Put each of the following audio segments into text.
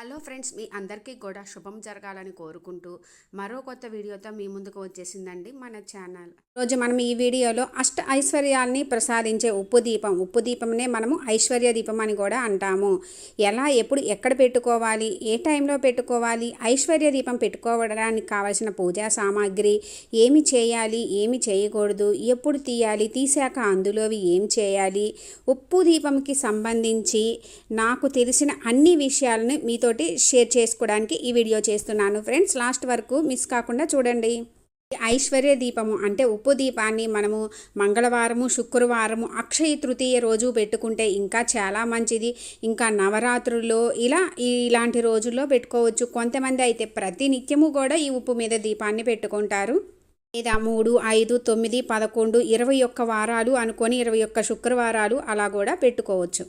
Hello friends మీ అందరికీ కూడా శుభం జరగాలని కోరుకుంటూ మరో కొత్త వీడియోతో మీ ముందుకు వచ్చేసిందండి మన ఛానల్. రోజు మనం ఈ వీడియోలో అష్ట ఐశ్వర్యాల్ని ప్రసాదించే ఉప్పు దీపం. ఉప్పు దీపంనే మనము ఐశ్వర్య దీపం అని కూడా అంటాము. ఎలా ఎప్పుడు ఎక్కడ పెట్టుకోవాలి ఏ టైంలో పెట్టుకోవాలి ఐశ్వర్య దీపం పెట్టుకోవడానికి కావలసిన పూజా సామాగ్రి ఏమి చేయాలి ఏమి చేయకూడదు ఎప్పుడు తీయాలి తీసాక అందులోవి ఏం చేయాలి ఉప్పు దీపంకి సంబంధించి నాకు తెలిసిన అన్ని విషయాలను మీతోటి షేర్ చేసుకోవడానికి ఈ వీడియో చేస్తున్నాను. ఫ్రెండ్స్ లాస్ట్ వరకు మిస్ కాకుండా చూడండి. ఐశ్వర్య దీపము అంటే ఉప్పు దీపాన్ని మనము మంగళవారము శుక్రవారము అక్షయ తృతీయ రోజు పెట్టుకుంటే ఇంకా చాలా మంచిది. ఇంకా నవరాత్రుల్లో ఇలా ఇలాంటి రోజుల్లో పెట్టుకోవచ్చు. కొంతమంది అయితే ప్రతి నిత్యము కూడా ఈ ఉప్పు మీద దీపాన్ని పెట్టుకుంటారు. లేదా మూడు ఐదు తొమ్మిది పదకొండు ఇరవై ఒక్క వారాలు అనుకొని ఇరవై ఒక్క శుక్రవారాలు అలా కూడా పెట్టుకోవచ్చు.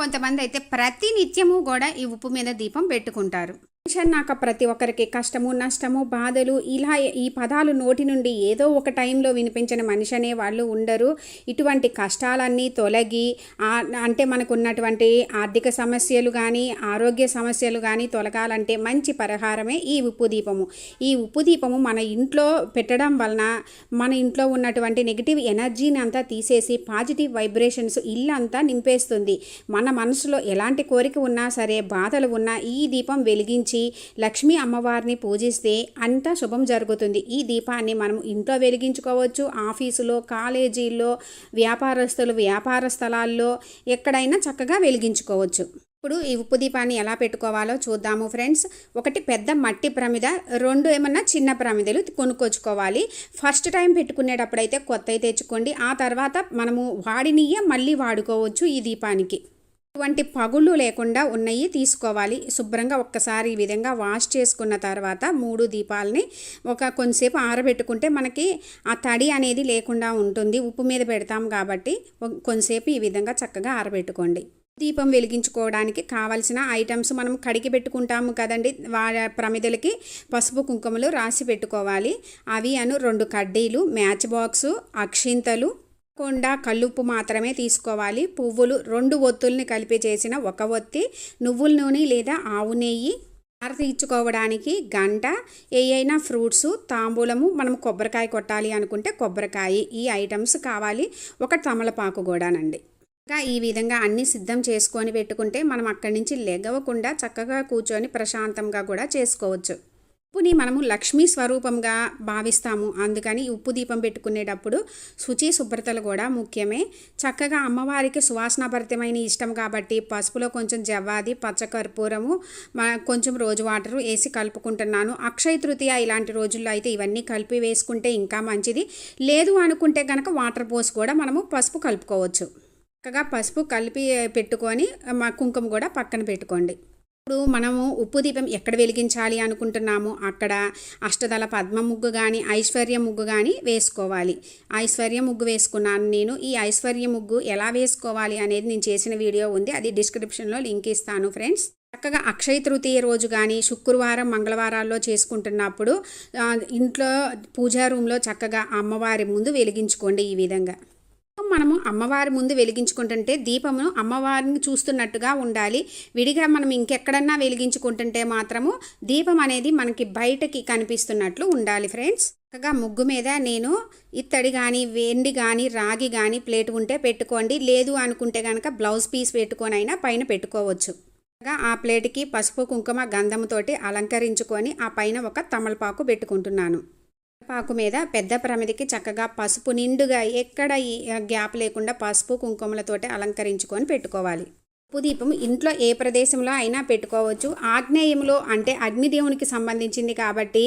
కొంతమంది అయితే ప్రతి నిత్యము కూడా ఈ ఉప్పు మీద దీపం పెట్టుకుంటారు. టెన్షన్ నాక ప్రతి ఒక్కరికి కష్టము నష్టము బాధలు ఇలా ఈ పదాలు నోటి నుండి ఏదో ఒక టైంలో వినిపించిన మనిషి అనే వాళ్ళు ఉండరు. ఇటువంటి కష్టాలన్నీ తొలగి అంటే మనకున్నటువంటి ఆర్థిక సమస్యలు కానీ ఆరోగ్య సమస్యలు కానీ తొలగాలంటే మంచి పరిహారమే ఈ ఉప్పు దీపము. ఈ ఉప్పు దీపము మన ఇంట్లో పెట్టడం వలన మన ఇంట్లో ఉన్నటువంటి నెగిటివ్ ఎనర్జీని అంతా తీసేసి పాజిటివ్ వైబ్రేషన్స్ ఇల్లంతా నింపేస్తుంది. మన మనసులో ఎలాంటి కోరిక ఉన్నా సరే బాధలు ఉన్నా ఈ దీపం వెలిగించి లక్ష్మీ అమ్మవారిని పూజిస్తే అంతా శుభం జరుగుతుంది. ఈ దీపాన్ని మనం ఇంట్లో వెలిగించుకోవచ్చు. ఆఫీసులో కాలేజీల్లో వ్యాపారస్తులు వ్యాపార స్థలాల్లో ఎక్కడైనా చక్కగా వెలిగించుకోవచ్చు. ఇప్పుడు ఈ ఉప్పు దీపాన్ని ఎలా పెట్టుకోవాలో చూద్దాము ఫ్రెండ్స్. ఒకటి పెద్ద మట్టి ప్రమిద రెండు ఏమన్నా చిన్న ప్రమిదలు కొనుక్కొచ్చుకోవాలి. ఫస్ట్ టైం పెట్టుకునేటప్పుడైతే కొత్తవి తెచ్చుకోండి. ఆ తర్వాత మనము వాడినియే మళ్ళీ వాడుకోవచ్చు ఈ దీపానికి. ఇటువంటి పగుళ్ళు లేకుండా ఉన్నవి తీసుకోవాలి. శుభ్రంగా ఒక్కసారి ఈ విధంగా వాష్ చేసుకున్న తర్వాత మూడు దీపాలని ఒక కొంతసేపు ఆరబెట్టుకుంటే మనకి ఆ తడి అనేది లేకుండా ఉంటుంది. ఉప్పు మీద పెడతాం కాబట్టి కొంతసేపు ఈ విధంగా చక్కగా ఆరబెట్టుకోండి. దీపం వెలిగించుకోవడానికి కావలసిన ఐటమ్స్ మనం కడిగి పెట్టుకుంటాము కదండి. వా ప్రమిదలకి పసుపు కుంకుమలు రాసి పెట్టుకోవాలి. అవి అను రెండు కడ్డీలు మ్యాచ్ బాక్సు అక్షింతలు కొండ కల్లుప్పు మాత్రమే తీసుకోవాలి. పువ్వులు రెండు ఒత్తుల్ని కలిపి చేసిన ఒక ఒత్తి నువ్వుల నూనె లేదా ఆవు నెయ్యి తీర్చుకోవడానికి గంట ఏయైనా ఫ్రూట్స్ తాంబూలము మనం కొబ్బరికాయ కొట్టాలి అనుకుంటే కొబ్బరికాయ ఈ ఐటమ్స్ కావాలి. ఒక తమలపాకు కూడానండి. ఇంకా ఈ విధంగా అన్నీ సిద్ధం చేసుకొని పెట్టుకుంటే మనం అక్కడి నుంచి లెగవకుండా చక్కగా కూర్చొని ప్రశాంతంగా కూడా చేసుకోవచ్చు. ఉప్పుని మనము లక్ష్మీ స్వరూపంగా భావిస్తాము. అందుకని ఉప్పు దీపం పెట్టుకునేటప్పుడు శుచి శుభ్రతలు కూడా ముఖ్యమే. చక్కగా అమ్మవారికి సువాసనాభరితమైన ఇష్టం కాబట్టి పసుపులో కొంచెం జవ్వాది పచ్చకర్పూరము కొంచెం రోజు వాటరు వేసి కలుపుకుంటున్నాను. అక్షయ తృతీయ ఇలాంటి రోజుల్లో అయితే ఇవన్నీ కలిపి వేసుకుంటే ఇంకా మంచిది. లేదు అనుకుంటే కనుక వాటర్ పోసి కూడా మనము పసుపు కలుపుకోవచ్చు. చక్కగా పసుపు కలిపి పెట్టుకొని మా కుంకుమ కూడా పక్కన పెట్టుకోండి. ఇప్పుడు మనము ఉప్పు దీపం ఎక్కడ వెలిగించాలి అనుకుంటున్నాము అక్కడ అష్టదళ పద్మ ముగ్గు కానీ ఐశ్వర్య ముగ్గు కానీ వేసుకోవాలి. ఐశ్వర్య ముగ్గు వేసుకున్నాను నేను. ఈ ఐశ్వర్య ముగ్గు ఎలా వేసుకోవాలి అనేది నేను చేసిన వీడియో ఉంది. అది డిస్క్రిప్షన్లో లింక్ ఇస్తాను ఫ్రెండ్స్. చక్కగా అక్షయ తృతీయ రోజు కానీ శుక్రవారం మంగళవారాల్లో చేసుకుంటున్నప్పుడు ఇంట్లో పూజా రూమ్లో చక్కగా అమ్మవారి ముందు వెలిగించుకోండి ఈ విధంగా. మనము అమ్మవారి ముందు వెలిగించుకుంటుంటే దీపమును అమ్మవారిని చూస్తున్నట్టుగా ఉండాలి. విడిగా మనం ఇంకెక్కడన్నా వెలిగించుకుంటుంటే మాత్రము దీపం అనేది మనకి బయటకి కనిపిస్తున్నట్లు ఉండాలి ఫ్రెండ్స్. చక్కగా ముగ్గు మీద నేను ఇత్తడి కానీ వెండి కానీ రాగి కానీ ప్లేట్ ఉంటే పెట్టుకోండి. లేదు అనుకుంటే కనుక బ్లౌజ్ పీస్ పెట్టుకొని అయినా పైన పెట్టుకోవచ్చు. ఆ ప్లేట్కి పసుపు కుంకుమ గంధంతోటి అలంకరించుకొని ఆ పైన ఒక తమలపాకు పెట్టుకుంటున్నాను. పాకు మీద పెద్ద ప్రమిదికి చక్కగా పసుపు నిండుగా ఎక్కడ గ్యాప్ లేకుండా పసుపు కుంకుమలతోటి అలంకరించుకొని పెట్టుకోవాలి. ఉప్పు దీపం ఇంట్లో ఏ ప్రదేశంలో అయినా పెట్టుకోవచ్చు. ఆగ్నేయంలో అంటే అగ్నిదేవునికి సంబంధించింది కాబట్టి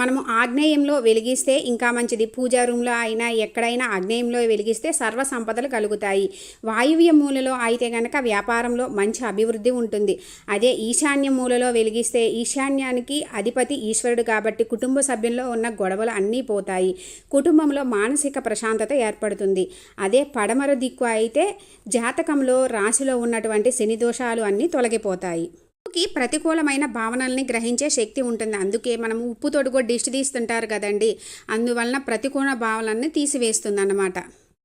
మనము ఆగ్నేయంలో వెలిగిస్తే ఇంకా మంచిది. పూజా రూమ్లో అయినా ఎక్కడైనా ఆగ్నేయంలో వెలిగిస్తే సర్వ సంపదలు కలుగుతాయి. వాయువ్య మూలలో అయితే కనుక వ్యాపారంలో మంచి అభివృద్ధి ఉంటుంది. అదే ఈశాన్య మూలలో వెలిగిస్తే ఈశాన్యానికి అధిపతి ఈశ్వరుడు కాబట్టి కుటుంబ సభ్యుల్లో ఉన్న గొడవలు అన్నీ పోతాయి. కుటుంబంలో మానసిక ప్రశాంతత ఏర్పడుతుంది. అదే పడమర దిక్కు అయితే జాతకంలో రాశిలో ఉన్నటువంటి వంటి శని దోషాలు అన్నీ తొలగిపోతాయి. ఉప్పుకి ప్రతికూలమైన భావనల్ని గ్రహించే శక్తి ఉంటుంది. అందుకే మనం ఉప్పు తొడుగో దిష్టి తీస్తుంటారు కదండి. అందువలన ప్రతికూల భావనల్ని తీసివేస్తుంది అన్నమాట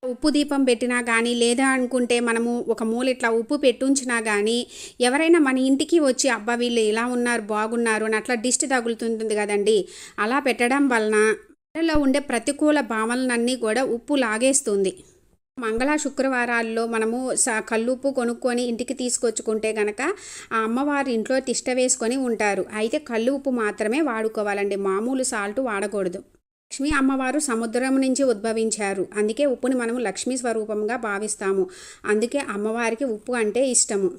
ఉప్పు దీపం పెట్టినా కానీ లేదా అనుకుంటే మనము ఒక మూల ఇట్లా ఉప్పు పెట్టుంచినా కానీ ఎవరైనా మన ఇంటికి వచ్చి అబ్బా వీళ్ళు ఇలా ఉన్నారు బాగున్నారు అని అట్లా దిష్టి తగులుతుంటుంది కదండి. అలా పెట్టడం వలన లో ఉండే ప్రతికూల భావనలన్నీ కూడా ఉప్పు లాగేస్తుంది. మంగళ శుక్రవారాల్లో మనము స కల్లుప్పు కొనుక్కొని ఇంటికి తీసుకొచ్చుకుంటే గనక ఆ అమ్మవారి ఇంట్లో తిష్ట వేసుకొని ఉంటారు. అయితే కళ్ళు ఉప్పు మాత్రమే వాడుకోవాలండి. మామూలు సాల్ట్ వాడకూడదు. లక్ష్మీ అమ్మవారు సముద్రం నుంచి ఉద్భవించారు. అందుకే ఉప్పుని మనము లక్ష్మీ స్వరూపంగా భావిస్తాము. అందుకే అమ్మవారికి ఉప్పు అంటే ఇష్టము.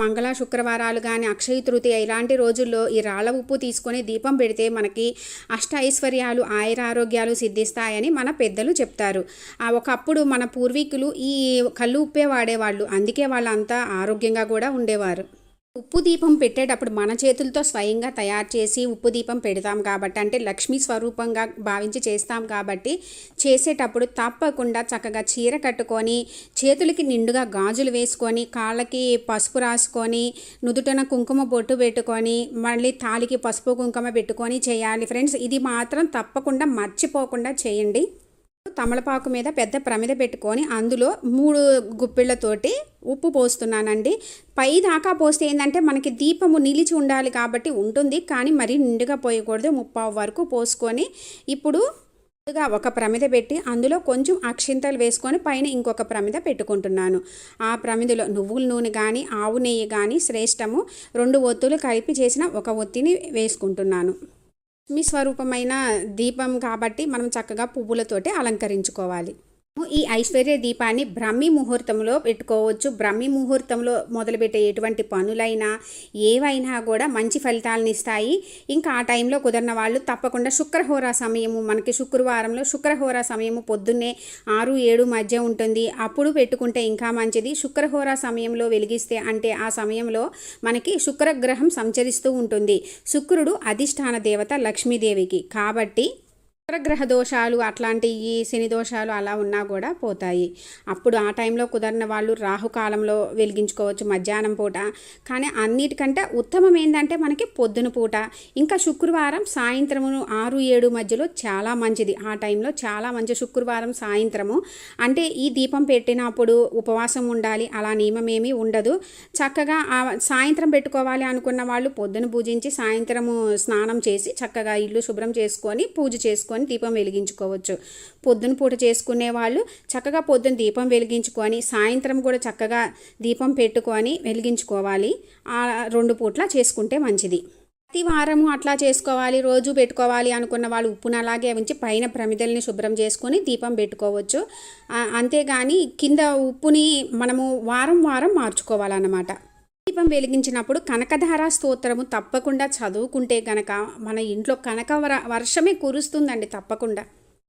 మంగళ శుక్రవారాలు కానీ అక్షయ తృతీయ ఇలాంటి రోజుల్లో ఈ రాళ్ళ ఉప్పు తీసుకొని దీపం పెడితే మనకి అష్ట ఐశ్వర్యాలు ఆయురారోగ్యాలు సిద్ధిస్తాయని మన పెద్దలు చెప్తారు. ఆ ఒకప్పుడు మన పూర్వీకులు ఈ కళ్ళు ఉప్పే వాడేవాళ్ళు. అందుకే వాళ్ళంతా ఆరోగ్యంగా కూడా ఉండేవారు. ఉప్పు దీపం పెట్టేటప్పుడు మన చేతులతో స్వయంగా తయారు చేసి ఉప్పు దీపం పెడతాం కాబట్టి అంటే లక్ష్మీ స్వరూపంగా భావించి చేస్తాం కాబట్టి చేసేటప్పుడు తప్పకుండా చక్కగా చీర కట్టుకొని చేతులకి నిండుగా గాజులు వేసుకొని కాళ్ళకి పసుపు రాసుకొని నుదుటన కుంకుమ బొట్టు పెట్టుకొని మళ్ళీ తాలికి పసుపు కుంకుమ పెట్టుకొని చేయాలి. ఫ్రెండ్స్ ఇది మాత్రం తప్పకుండా మర్చిపోకుండా చేయండి. తమలపాకు మీద పెద్ద ప్రమిద పెట్టుకొని అందులో మూడు గుప్పిళ్ళతోటి ఉప్పు పోస్తున్నానండి. పై దాకా పోస్తే ఏంటంటే మనకి దీపము నిలిచి ఉండాలి కాబట్టి ఉంటుంది. కానీ మరీ నిండుగా పోయకూడదు. ముప్పావు వరకు పోసుకొని ఇప్పుడు ముందుగా ఒక ప్రమిద పెట్టి అందులో కొంచెం అక్షింతలు వేసుకొని పైన ఇంకొక ప్రమిద పెట్టుకుంటున్నాను. ఆ ప్రమిదలో నువ్వుల నూనె కానీ ఆవు నెయ్యి కానీ శ్రేష్టము రెండు ఒత్తులు కలిపి చేసిన ఒక ఒత్తిని వేసుకుంటున్నాను. మీ స్వరూపమైన దీపం కాబట్టి మనం చక్కగా పువ్వులతోటి అలంకరించుకోవాలి. ఈ ఐశ్వర్య దీపాన్ని బ్రహ్మి ముహూర్తంలో పెట్టుకోవచ్చు. బ్రహ్మి ముహూర్తంలో మొదలుపెట్టే ఎటువంటి పనులైనా ఏవైనా కూడా మంచి ఫలితాలను ఇస్తాయి. ఇంకా ఆ టైంలో కుదరిన వాళ్ళు తప్పకుండా శుక్రహోర సమయము మనకి శుక్రవారంలో శుక్రహోర సమయము పొద్దున్నే ఆరు ఏడు మధ్య ఉంటుంది. అప్పుడు పెట్టుకుంటే ఇంకా మంచిది. శుక్రహోర సమయంలో వెలిగిస్తే అంటే ఆ సమయంలో మనకి శుక్రగ్రహం సంచరిస్తూ ఉంటుంది. శుక్రుడు అధిష్టాన దేవత లక్ష్మీదేవికి. కాబట్టి శుక్రగ్రహ దోషాలు అట్లాంటి ఈ శని దోషాలు అలా ఉన్నా కూడా పోతాయి. అప్పుడు ఆ టైంలో కుదరిన వాళ్ళు రాహుకాలంలో వెలిగించుకోవచ్చు మధ్యాహ్నం పూట. కానీ అన్నిటికంటే ఉత్తమం ఏంటంటే మనకి పొద్దున పూట. ఇంకా శుక్రవారం సాయంత్రము ఆరు ఏడు మధ్యలో చాలా మంచిది. ఆ టైంలో చాలా మంచి శుక్రవారం సాయంత్రము. అంటే ఈ దీపం పెట్టినప్పుడు ఉపవాసం ఉండాలి. అలా నియమం ఏమీ ఉండదు. చక్కగా ఆ సాయంత్రం పెట్టుకోవాలి అనుకున్న వాళ్ళు పొద్దున పూజించి సాయంత్రము స్నానం చేసి చక్కగా ఇల్లు శుభ్రం చేసుకొని పూజ చేసుకొని చేసుకొని దీపం వెలిగించుకోవచ్చు. పొద్దున పూట చేసుకునే వాళ్ళు చక్కగా పొద్దున దీపం వెలిగించుకొని సాయంత్రం కూడా చక్కగా దీపం పెట్టుకొని వెలిగించుకోవాలి. ఆ రెండు పూట్ల చేసుకుంటే మంచిది. ప్రతి వారము అట్లా చేసుకోవాలి రోజు పెట్టుకోవాలి అనుకున్న వాళ్ళు ఉప్పును అలాగే ఉంచి పైన ప్రమిదల్ని శుభ్రం చేసుకొని దీపం పెట్టుకోవచ్చు. అంతేగాని కింద ఉప్పుని మనము వారం వారం మార్చుకోవాలన్నమాట. దీపం వెలిగించినప్పుడు కనకధార స్తోత్రము తప్పకుండా చదువుకుంటే గనక మన ఇంట్లో కనక వర్షమే కురుస్తుందండి తప్పకుండా.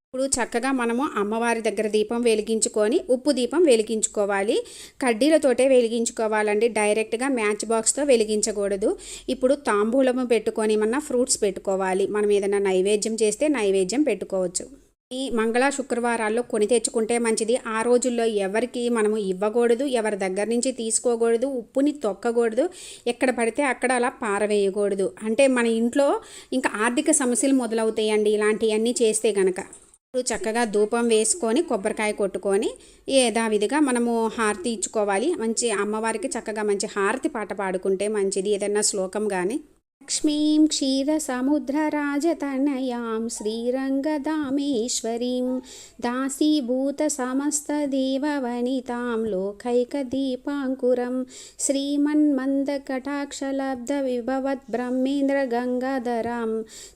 ఇప్పుడు చక్కగా మనము అమ్మవారి దగ్గర దీపం వెలిగించుకొని ఉప్పు దీపం వెలిగించుకోవాలి. కడ్డీలతోటే వెలిగించుకోవాలండి. డైరెక్ట్గా మ్యాచ్ బాక్స్తో వెలిగించకూడదు. ఇప్పుడు తాంబూలము పెట్టుకొని ఏమన్నా ఫ్రూట్స్ పెట్టుకోవాలి. మనం ఏదైనా నైవేద్యం చేస్తే నైవేద్యం పెట్టుకోవచ్చు. ఈ మంగళ శుక్రవారాల్లో కొని తెచ్చుకుంటే మంచిది. ఆ రోజుల్లో ఎవరికి మనము ఇవ్వకూడదు ఎవరి దగ్గర నుంచి తీసుకోకూడదు ఉప్పుని తొక్కకూడదు ఎక్కడ పడితే అక్కడ అలా పారవేయకూడదు. అంటే మన ఇంట్లో ఇంకా ఆర్థిక సమస్యలు మొదలవుతాయండి ఇలాంటివన్నీ చేస్తే గనక. ఇప్పుడు చక్కగా ధూపం వేసుకొని కొబ్బరికాయ కొట్టుకొని యథావిధిగా మనము హారతి ఇచ్చుకోవాలి. మంచి అమ్మవారికి చక్కగా మంచి హారతి పాట పాడుకుంటే మంచిది. ఏదైనా శ్లోకం కానీ लक्ष्मीं क्षीरसमुद्रराजतनयां श्रीरङ्गदामेश्वरीं दासीभूतसमस्तदेववनितां लोकैकदीपाङ्कुरं श्रीमन्मन्दकटाक्षलब्धविभवद्ब्रह्मेन्द्रगङ्गाधरां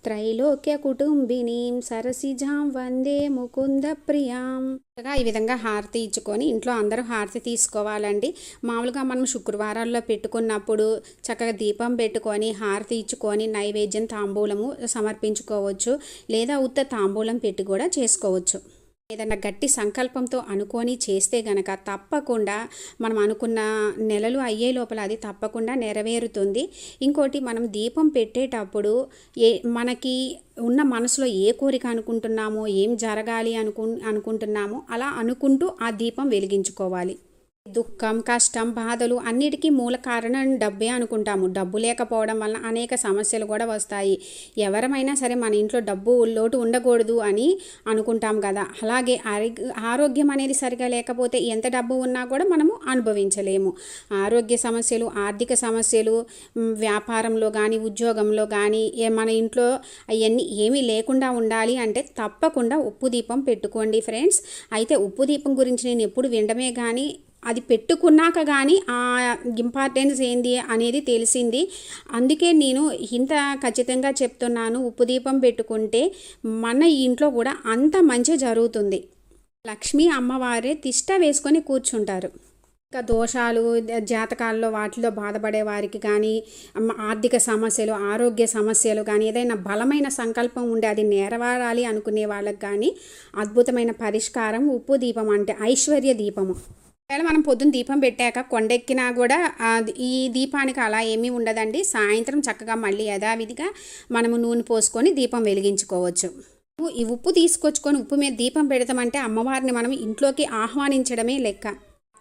त्रैलोक्यकुटुम्बिनीं सरसिजां वन्दे मुकुन्दप्रियाम् చక్కగా ఈ విధంగా హారతి ఇచ్చుకొని ఇంట్లో అందరూ హారతి తీసుకోవాలండి. మామూలుగా మనం శుక్రవారాల్లో పెట్టుకున్నప్పుడు చక్కగా దీపం పెట్టుకొని హారతి ఇచ్చుకొని నైవేద్యం తాంబూలము సమర్పించుకోవచ్చు లేదా ఉత్త తాంబూలం పెట్టి కూడా చేసుకోవచ్చు. ఏదన్నా గట్టి సంకల్పంతో అనుకొని చేస్తే గనక తప్పకుండా మనం అనుకున్న నెలలు అయ్యే లోపల అది తప్పకుండా నెరవేరుతుంది. ఇంకోటి మనం దీపం పెట్టేటప్పుడు ఏ మనకి ఉన్న మనసులో ఏ కోరిక అనుకుంటున్నామో ఏం జరగాలి అనుకు అనుకుంటున్నామో అలా అనుకుంటూ ఆ దీపం వెలిగించుకోవాలి. దుఃఖం కష్టం బాధలు అన్నిటికీ మూల కారణం డబ్బే అనుకుంటాము. డబ్బు లేకపోవడం వలన అనేక సమస్యలు కూడా వస్తాయి. ఎవరమైనా సరే మన ఇంట్లో డబ్బు లోటు ఉండకూడదు అని అనుకుంటాం కదా. అలాగే ఆరోగ్యం అనేది సరిగా లేకపోతే ఎంత డబ్బు ఉన్నా కూడా మనము అనుభవించలేము. ఆరోగ్య సమస్యలు ఆర్థిక సమస్యలు వ్యాపారంలో కానీ ఉద్యోగంలో కానీ మన ఇంట్లో అవన్నీ ఏమీ లేకుండా ఉండాలి అంటే తప్పకుండా ఉప్పు దీపం పెట్టుకోండి ఫ్రెండ్స్. అయితే ఉప్పు దీపం గురించి నేను ఎప్పుడు వినడమే కానీ అది పెట్టుకున్నాక కానీ ఆ ఇంపార్టెన్స్ ఏంది అనేది తెలిసింది. అందుకే నేను ఇంత ఖచ్చితంగా చెప్తున్నాను. ఉప్పు దీపం పెట్టుకుంటే మన ఇంట్లో కూడా అంత మంచి జరుగుతుంది. లక్ష్మీ అమ్మవారే తిష్ట వేసుకొని కూర్చుంటారు. ఇంకా దోషాలు జాతకాల్లో వాటిలో బాధపడే వారికి కానీ ఆర్థిక సమస్యలు ఆరోగ్య సమస్యలు కానీ ఏదైనా బలమైన సంకల్పం ఉండే అది నెరవేరాలి అనుకునే వాళ్ళకి కానీ అద్భుతమైన పరిష్కారం ఉప్పు దీపం అంటే ఐశ్వర్య దీపము. ఒకవేళ మనం పొద్దున్న దీపం పెట్టాక కొండెక్కినా కూడా ఈ దీపానికి అలా ఏమీ ఉండదండి. సాయంత్రం చక్కగా మళ్ళీ యథావిధిగా మనము నూనె పోసుకొని దీపం వెలిగించుకోవచ్చు. ఈ ఉప్పు తీసుకొచ్చుకొని ఉప్పు మీద దీపం పెడతామంటే అమ్మవారిని మనం ఇంట్లోకి ఆహ్వానించడమే లెక్క.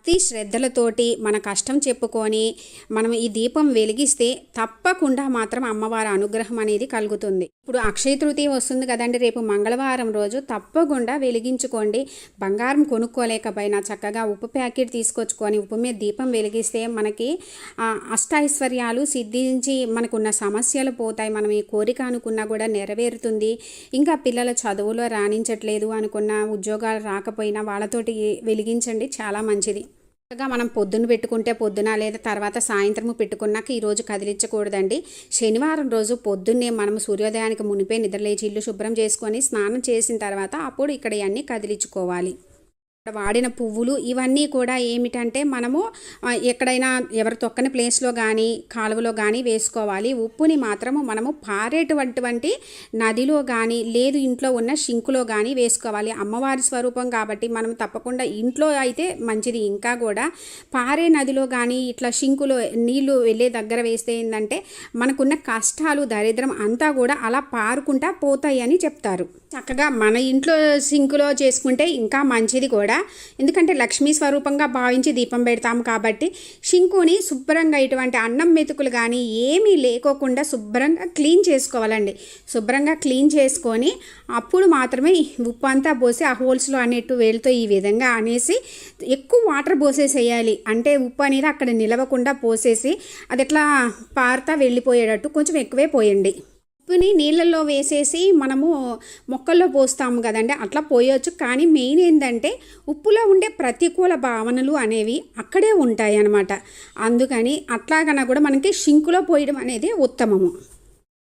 భక్తి శ్రద్ధలతోటి మన కష్టం చెప్పుకొని మనం ఈ దీపం వెలిగిస్తే తప్పకుండా మాత్రం అమ్మవారి అనుగ్రహం అనేది కలుగుతుంది. ఇప్పుడు అక్షయ తృతీయ వస్తుంది కదండి. రేపు మంగళవారం రోజు తప్పకుండా వెలిగించుకోండి. బంగారం కొనుక్కోలేకపోయినా చక్కగా ఉప్పు ప్యాకెట్ తీసుకొచ్చుకొని ఉప్పు మీద దీపం వెలిగిస్తే మనకి అష్టైశ్వర్యాలు సిద్ధించి మనకున్న సమస్యలు పోతాయి. మనం ఈ కోరిక అనుకున్నా కూడా నెరవేరుతుంది. ఇంకా పిల్లల చదువులో రాణించట్లేదు అనుకున్న ఉద్యోగాలు రాకపోయినా వాళ్ళతోటి వెలిగించండి. చాలా మంచిది. చక్కగా మనం పొద్దున్న పెట్టుకుంటే పొద్దున లేదా తర్వాత సాయంత్రము పెట్టుకున్నాక ఈరోజు కదిలించకూడదండి. శనివారం రోజు పొద్దున్నే మనం సూర్యోదయానికి మునిపే నిద్రలేచి ఇల్లు శుభ్రం చేసుకొని స్నానం చేసిన తర్వాత అప్పుడు ఇక్కడ ఇవన్నీ కదిలించుకోవాలి. వాడిన పువ్వులు ఇవన్నీ కూడా ఏమిటంటే మనము ఎక్కడైనా ఎవరి తొక్కని ప్లేస్లో కానీ కాలువలో కానీ వేసుకోవాలి. ఉప్పుని మాత్రము మనము పారేటటువంటి నదిలో కానీ లేదు ఇంట్లో ఉన్న షింకులో కానీ వేసుకోవాలి. అమ్మవారి స్వరూపం కాబట్టి మనం తప్పకుండా ఇంట్లో అయితే మంచిది. ఇంకా కూడా పారే నదిలో కానీ ఇట్లా షింకులో నీళ్ళు వెళ్ళే దగ్గర వేస్తే ఏంటంటే మనకున్న కష్టాలు దరిద్రం అంతా కూడా అలా పారుకుంటా పోతాయి అని చెప్తారు. చక్కగా మన ఇంట్లో సింకులో చేసుకుంటే ఇంకా మంచిది కూడా. ఎందుకంటే లక్ష్మీ స్వరూపంగా భావించి దీపం పెడతాము కాబట్టి షింకుని శుభ్రంగా ఇటువంటి అన్నం మెతుకులు కానీ ఏమీ లేకోకుండా శుభ్రంగా క్లీన్ చేసుకోవాలండి. శుభ్రంగా క్లీన్ చేసుకొని అప్పుడు మాత్రమే ఉప్పు అంతా పోసి ఆ హోల్స్లో అనేట్టు వేలుతో ఈ విధంగా అనేసి ఎక్కువ వాటర్ పోసేసేయాలి. అంటే ఉప్పు అనేది అక్కడ నిలవకుండా పోసేసి అది ఎట్లా పారుతా వెళ్ళిపోయేటట్టు కొంచెం ఎక్కువే పోయండి. ఉప్పుని నీళ్ళల్లో వేసేసి మనము మొక్కల్లో పోస్తాము కదండి అట్లా పోయొచ్చు. కానీ మెయిన్ ఏంటంటే ఉప్పులో ఉండే ప్రతికూల భావనలు అనేవి అక్కడే ఉంటాయి అన్నమాట అందుకని అట్లాగన్నా కూడా మనకి షింకులో పోయడం అనేది ఉత్తమము.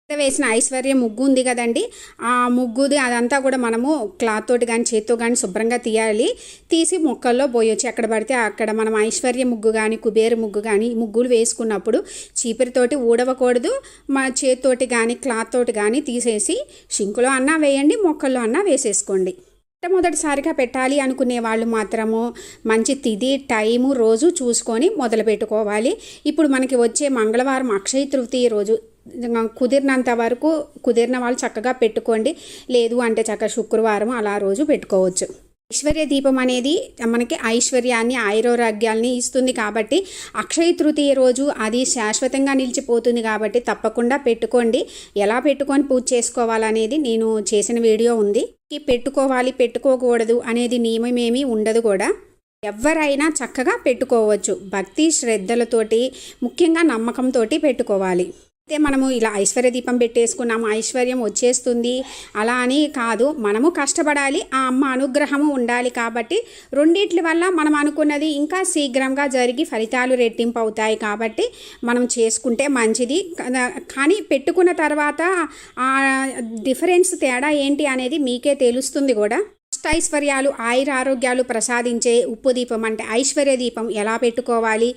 వేసిన ఐశ్వర్య ముగ్గు ఉంది కదండి. ఆ ముగ్గుది అదంతా కూడా మనము క్లాత్ తోటి కానీ చేత్తో కానీ శుభ్రంగా తీయాలి. తీసి మొక్కల్లో పోయొచ్చు. ఎక్కడ పడితే అక్కడ మనం ఐశ్వర్య ముగ్గు కానీ కుబేర ముగ్గు కానీ ముగ్గులు వేసుకున్నప్పుడు చీపిరితోటి ఊడవకూడదు. మా చేతితోటి కానీ క్లాత్ తోటి కానీ తీసేసి షింకులో అన్నా వేయండి మొక్కల్లో అన్నా వేసేసుకోండి. మొట్టమొదటిసారిగా పెట్టాలి అనుకునే వాళ్ళు మాత్రము మంచి తిది టైము రోజు చూసుకొని మొదలు పెట్టుకోవాలి ఇప్పుడు మనకి వచ్చే మంగళవారం అక్షయ తృతీయ రోజు. కుదిరినంత వరకు కుదిరిన వాళ్ళు చక్కగా పెట్టుకోండి. లేదు అంటే చక్కగా శుక్రవారం అలా రోజు పెట్టుకోవచ్చు. ఐశ్వర్య దీపం అనేది మనకి ఐశ్వర్యాన్ని ఆయురోగ్యాల్ని ఇస్తుంది కాబట్టి అక్షయ తృతీయ రోజు అది శాశ్వతంగా నిలిచిపోతుంది కాబట్టి తప్పకుండా పెట్టుకోండి. ఎలా పెట్టుకొని పూజ చేసుకోవాలనేది నేను చేసిన వీడియో ఉంది. పెట్టుకోవాలి పెట్టుకోకూడదు అనేది నియమమేమీ ఉండదు కూడా. ఎవరైనా చక్కగా పెట్టుకోవచ్చు. భక్తి శ్రద్ధలతోటి ముఖ్యంగా నమ్మకంతో పెట్టుకోవాలి. అయితే మనము ఇలా ఐశ్వర్య దీపం పెట్టేసుకున్నాము ఐశ్వర్యం వచ్చేస్తుంది. అలా అని కాదు మనము కష్టపడాలి ఆ అమ్మ అనుగ్రహము ఉండాలి కాబట్టి రెండిట్ల వల్ల మనం అనుకున్నది ఇంకా శీఘ్రంగా జరిగి ఫలితాలు రెట్టింపు అవుతాయి కాబట్టి మనం చేసుకుంటే మంచిది. కానీ పెట్టుకున్న తర్వాత ఆ డిఫరెన్స్ తేడా ఏంటి అనేది మీకే తెలుస్తుంది కూడా. అష్టైశ్వర్యాలు ఆయుర ఆరోగ్యాలు ప్రసాదించే ఉప్పు దీపం అంటే ఐశ్వర్య దీపం ఎలా పెట్టుకోవాలి?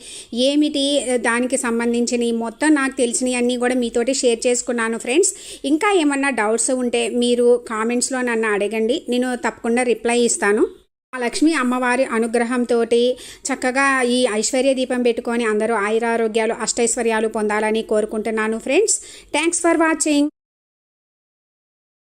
ఏమిటి దానికి సంబంధించిన మొత్తం నాకు తెలిసినవి అన్నీ కూడా మీతోటి షేర్ చేసుకున్నాను ఫ్రెండ్స్. ఇంకా ఏమన్నా డౌట్స్ ఉంటే మీరు కామెంట్స్లో నన్ను అడగండి. నేను తప్పకుండా రిప్లై ఇస్తాను. ఆ అమ్మవారి అనుగ్రహంతో చక్కగా ఈ ఐశ్వర్య దీపం పెట్టుకొని అందరూ ఆయురారోగ్యాలు అష్టైశ్వర్యాలు పొందాలని కోరుకుంటున్నాను ఫ్రెండ్స్. Thanks for watching.